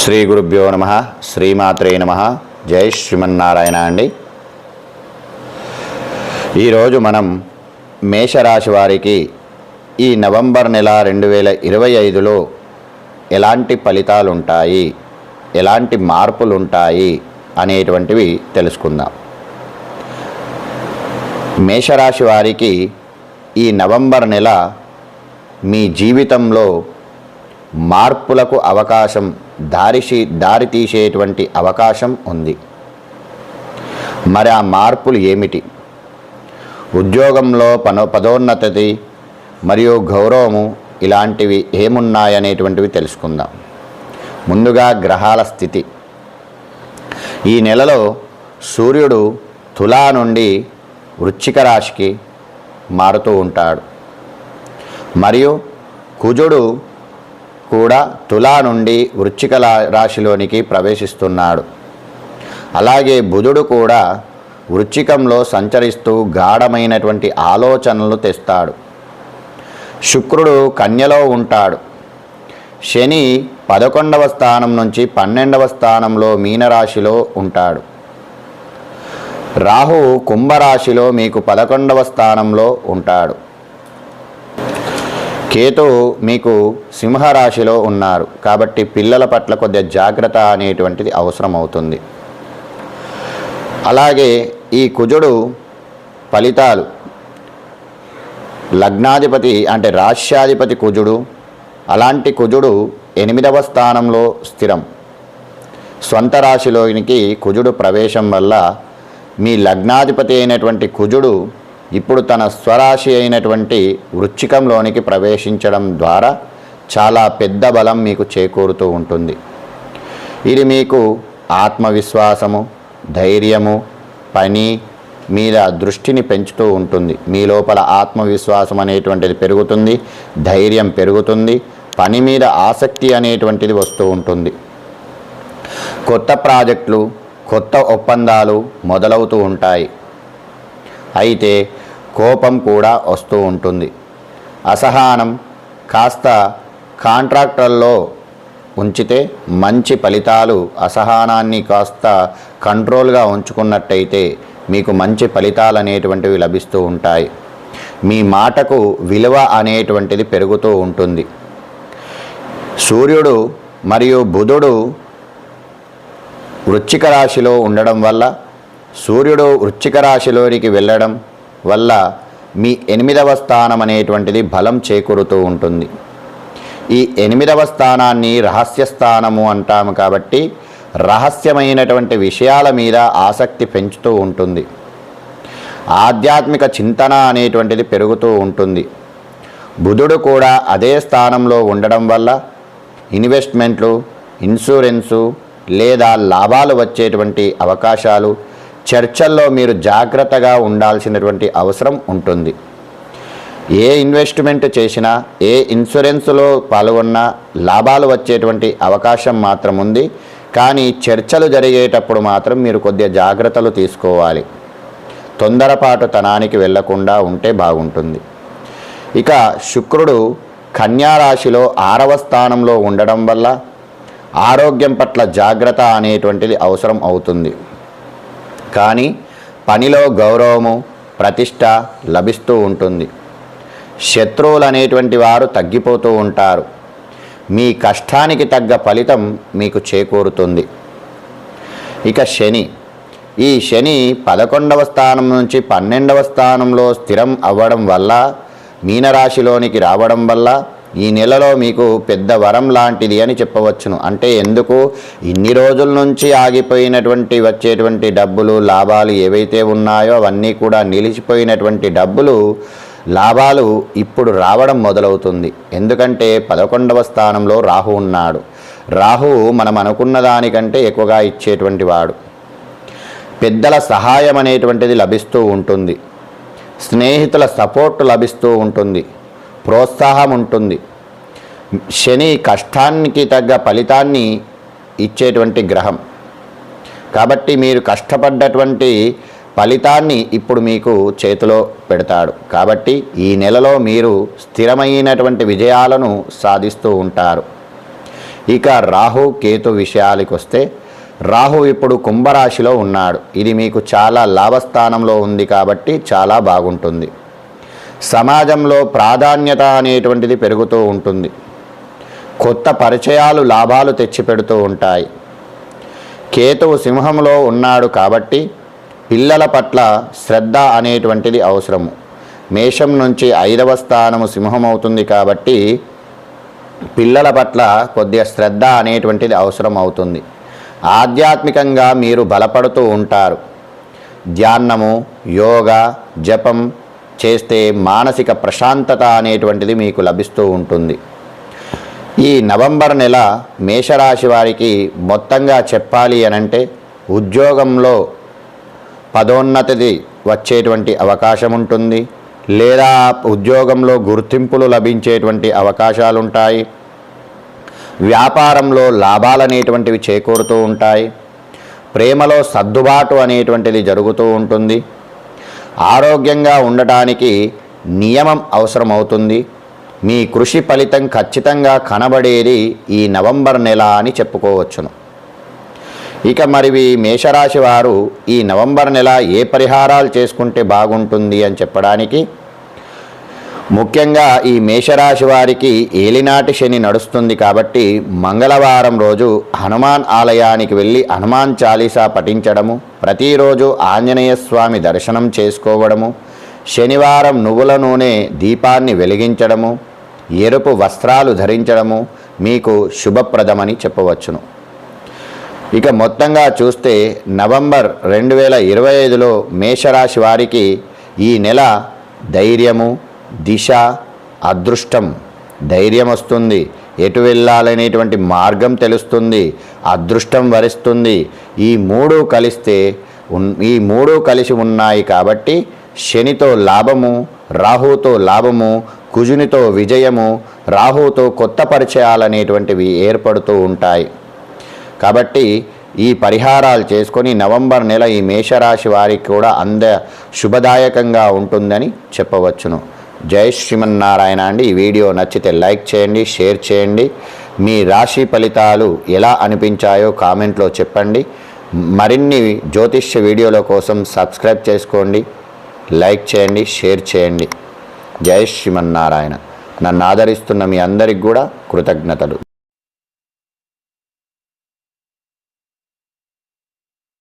శ్రీ గురుభ్యో నమ శ్రీమాత్రే నమ. జై శ్రీమన్నారాయణ అండి. ఈరోజు మనం మేషరాశి వారికి ఈ నవంబర్ నెల రెండు వేల ఇరవై ఐదులో ఎలాంటి ఫలితాలుంటాయి ఎలాంటి మార్పులు ఉంటాయి అనేటువంటివి తెలుసుకుందాం. మేషరాశి వారికి ఈ నవంబర్ నెల మీ జీవితంలో మార్పులకు అవకాశం దారిషి దారి తీసేటువంటి అవకాశం ఉంది. మరి ఆ మార్పులు ఏమిటి? ఉద్యోగంలో పనో పదోన్నతి మరియు గౌరవము ఇలాంటివి ఏమున్నాయనేటువంటివి తెలుసుకుందాం. ముందుగా గ్రహాల స్థితి. ఈ నెలలో సూర్యుడు తులా నుండి వృచ్చిక రాశికి మారుతూ ఉంటాడు. మరియు కుజుడు కూడా తులా నుండి వృచ్చిక రాశిలోనికి ప్రవేశిస్తున్నాడు. అలాగే బుధుడు కూడా వృచ్చికంలో సంచరిస్తూ గాఢమైనటువంటి ఆలోచనలు తెస్తాడు. శుక్రుడు కన్యలో ఉంటాడు. శని పదకొండవ స్థానం నుంచి పన్నెండవ స్థానంలో మీనరాశిలో ఉంటాడు. రాహు కుంభరాశిలో మీకు పదకొండవ స్థానంలో ఉంటాడు. కేతువు మీకు సింహరాశిలో ఉన్నారు. కాబట్టి పిల్లల పట్ల కొద్దిగా జాగ్రత్త అనేటువంటిది అవసరం అవుతుంది అలాగే ఈ కుజుడు ఫలితాలు. లగ్నాధిపతి అంటే రాష్ట్రాధిపతి కుజుడు. అలాంటి కుజుడు ఎనిమిదవ స్థానంలో స్థిరం. స్వంత రాశిలోనికి కుజుడు ప్రవేశం వల్ల మీ లగ్నాధిపతి అయినటువంటి కుజుడు ఇప్పుడు తన స్వరాశి అయినటువంటి వృచ్చికంలోనికి ప్రవేశించడం ద్వారా చాలా పెద్ద బలం మీకు చేకూరుతూ ఉంటుంది. ఇది మీకు ఆత్మవిశ్వాసము ధైర్యము పని మీద దృష్టిని పెంచుతూ ఉంటుంది. మీ లోపల ఆత్మవిశ్వాసం అనేటువంటిది పెరుగుతుంది ధైర్యం పెరుగుతుంది పని మీద ఆసక్తి అనేటువంటిది వస్తూ ఉంటుంది. కొత్త ప్రాజెక్టులు కొత్త ఒప్పందాలు మొదలవుతూ ఉంటాయి. అయితే కోపం కూడా వస్తూ ఉంటుంది. అసహనం కాస్త కాంట్రాక్టర్లో ఉంచితే మంచి ఫలితాలు అసహనాన్ని కాస్త కంట్రోల్గా ఉంచుకున్నట్టయితే మీకు మంచి ఫలితాలు అనేటువంటివి లభిస్తూ ఉంటాయి. మీ మాటకు విలువ అనేటువంటిది పెరుగుతూ ఉంటుంది. సూర్యుడు మరియు బుధుడు వృచ్చిక రాశిలో ఉండడం వల్ల సూర్యుడు వృచ్చిక రాశిలోనికి వెళ్ళడం వల్ల మీ ఎనిమిదవ స్థానం అనేటువంటిది బలం చేకూరుతూ ఉంటుంది. ఈ ఎనిమిదవ స్థానాన్ని రహస్య స్థానము అంటాము కాబట్టి రహస్యమైనటువంటి విషయాల మీద ఆసక్తి పెంచుతూ ఉంటుంది. ఆధ్యాత్మిక చింతన అనేటువంటిది పెరుగుతూ ఉంటుంది. బుధుడు కూడా అదే స్థానంలో ఉండడం వల్ల ఇన్వెస్ట్మెంట్లు ఇన్సూరెన్సు లేదా లాభాలు వచ్చేటువంటి అవకాశాలు చర్చల్లో మీరు జాగ్రత్తగా ఉండాల్సినటువంటి అవసరం ఉంటుంది. ఏ ఇన్వెస్ట్మెంట్ చేసినా ఏ ఇన్సూరెన్స్లో పాల్గొన్నా లాభాలు వచ్చేటువంటి అవకాశం మాత్రం ఉంది. కానీ చర్చలు జరిగేటప్పుడు మాత్రం మీరు కొద్దిగా జాగ్రత్తలు తీసుకోవాలి. తొందరపాటు తనానికి వెళ్ళకుండా ఉంటే బాగుంటుంది. ఇక శుక్రుడు కన్యా రాశిలో ఆరవ స్థానంలో ఉండడం వల్ల ఆరోగ్యం పట్ల జాగ్రత్త అనేటువంటిది అవసరం అవుతుంది. కానీ పనిలో గౌరవము ప్రతిష్ట లభిస్తూ ఉంటుంది. శత్రువులు అనేటువంటి వారు తగ్గిపోతూ ఉంటారు. మీ కష్టానికి తగ్గ ఫలితం మీకు చేకూరుతుంది. ఇక శని. ఈ శని పదకొండవ స్థానం నుంచి పన్నెండవ స్థానంలో స్థిరం అవ్వడం వల్ల మీనరాశిలోనికి రావడం వల్ల ఈ నెలలో మీకు పెద్ద వరం లాంటిది అని చెప్పవచ్చును. అంటే ఎందుకు? ఇన్ని రోజుల నుంచి ఆగిపోయినటువంటి వచ్చేటువంటి డబ్బులు లాభాలు ఏవైతే ఉన్నాయో అవన్నీ కూడా నిలిచిపోయినటువంటి డబ్బులు లాభాలు ఇప్పుడు రావడం మొదలవుతుంది. ఎందుకంటే పదకొండవ స్థానంలో రాహు ఉన్నాడు. రాహు మనం అనుకున్న దానికంటే ఎక్కువగా ఇచ్చేటువంటి వాడు. పెద్దల సహాయం అనేటువంటిది లభిస్తూ ఉంటుంది. స్నేహితుల సపోర్ట్ లభిస్తూ ఉంటుంది. ప్రోత్సాహం ఉంటుంది. శని కష్టానికి తగ్గ ఫలితాన్ని ఇచ్చేటువంటి గ్రహం. కాబట్టి మీరు కష్టపడ్డటువంటి ఫలితాన్ని ఇప్పుడు మీకు చేతిలో పెడతాడు. కాబట్టి ఈ నెలలో మీరు స్థిరమైనటువంటి విజయాలను సాధిస్తూ ఉంటారు. ఇక రాహు కేతు విషయాలకు వస్తే రాహు ఇప్పుడు కుంభరాశిలో ఉన్నాడు. ఇది మీకు చాలా లాభస్థానంలో ఉంది కాబట్టి చాలా బాగుంటుంది. సమాజంలో ప్రాధాన్యత అనేటువంటిది పెరుగుతూ ఉంటుంది. కొత్త పరిచయాలు లాభాలు తెచ్చిపెడుతూ ఉంటాయి. కేతువు సింహంలో ఉన్నాడు కాబట్టి పిల్లల పట్ల శ్రద్ధ అనేటువంటిది అవసరము. మేషం నుంచి ఐదవ స్థానము సింహం అవుతుంది కాబట్టి పిల్లల పట్ల కొద్దిగా శ్రద్ధ అనేటువంటిది అవసరం అవుతుంది ఆధ్యాత్మికంగా మీరు బలపడుతూ ఉంటారు. ధ్యానము యోగా జపం చేస్తే మానసిక ప్రశాంతత అనేటువంటిది మీకు లభిస్తూ ఉంటుంది. ఈ నవంబర్ నెల మేషరాశి వారికి మొత్తంగా చెప్పాలి అనంటే ఉద్యోగంలో పదోన్నతి వచ్చేటువంటి అవకాశం ఉంటుంది. లేదా ఉద్యోగంలో గుర్తింపులు లభించేటువంటి అవకాశాలు ఉంటాయి. వ్యాపారంలో లాభాలు అనేటువంటివి చేకూరుతూ ఉంటాయి. ప్రేమలో సర్దుబాటు అనేటువంటిది జరుగుతూ ఉంటుంది. ఆరోగ్యంగా ఉండటానికి నియమం అవసరమవుతుంది. మీ కృషి ఫలితం ఖచ్చితంగా కనబడేది ఈ నవంబర్ నెల అని చెప్పుకోవచ్చును. ఇక మరి మేషరాశి వారు ఈ నవంబర్ నెల ఏ పరిహారాలు చేసుకుంటే బాగుంటుంది అని చెప్పడానికి ముఖ్యంగా ఈ మేషరాశి వారికి ఏలినాటి శని నడుస్తుంది కాబట్టి మంగళవారం రోజు హనుమాన్ ఆలయానికి వెళ్ళి హనుమాన్ చాలీసా పఠించడము ప్రతిరోజు ఆంజనేయ స్వామి దర్శనం చేసుకోవడము శనివారం నువ్వుల నూనె దీపాన్ని వెలిగించడము ఎరుపు వస్త్రాలు ధరించడము మీకు శుభప్రదమని చెప్పవచ్చును. ఇక మొత్తంగా చూస్తే నవంబర్ రెండు వేల ఇరవై ఐదులో మేషరాశి వారికి ఈ నెల ధైర్యము దిశ అదృష్టం. ధైర్యం వస్తుంది. ఎటు వెళ్ళాలనేటువంటి మార్గం తెలుస్తుంది. అదృష్టం వరిస్తుంది. ఈ మూడు కలిస్తే ఉన్- ఈ మూడు కలిసి ఉన్నాయి కాబట్టి శనితో లాభము రాహుతో లాభము కుజునితో విజయము రాహుతో కొత్త పరిచయాలు అనేటువంటివి ఏర్పడుతూ ఉంటాయి. కాబట్టి ఈ పరిహారాలు చేసుకొని నవంబర్ నెల ఈ మేషరాశి వారికి కూడా అంద శుభదాయకంగా ఉంటుందని చెప్పవచ్చును. జై శ్రీమన్నారాయణ అండి. ఈ వీడియో నచ్చితే లైక్ చేయండి షేర్ చేయండి. మీ రాశి ఫలితాలు ఎలా అనిపించాయో కామెంట్లో చెప్పండి. మరిన్ని జ్యోతిష్య వీడియోల కోసం సబ్స్క్రైబ్ చేసుకోండి లైక్ చేయండి షేర్ చేయండి. జయ శ్రీమన్నారాయణ. నన్ను ఆదరిస్తున్న మీ అందరికి కూడా కృతజ్ఞతలు.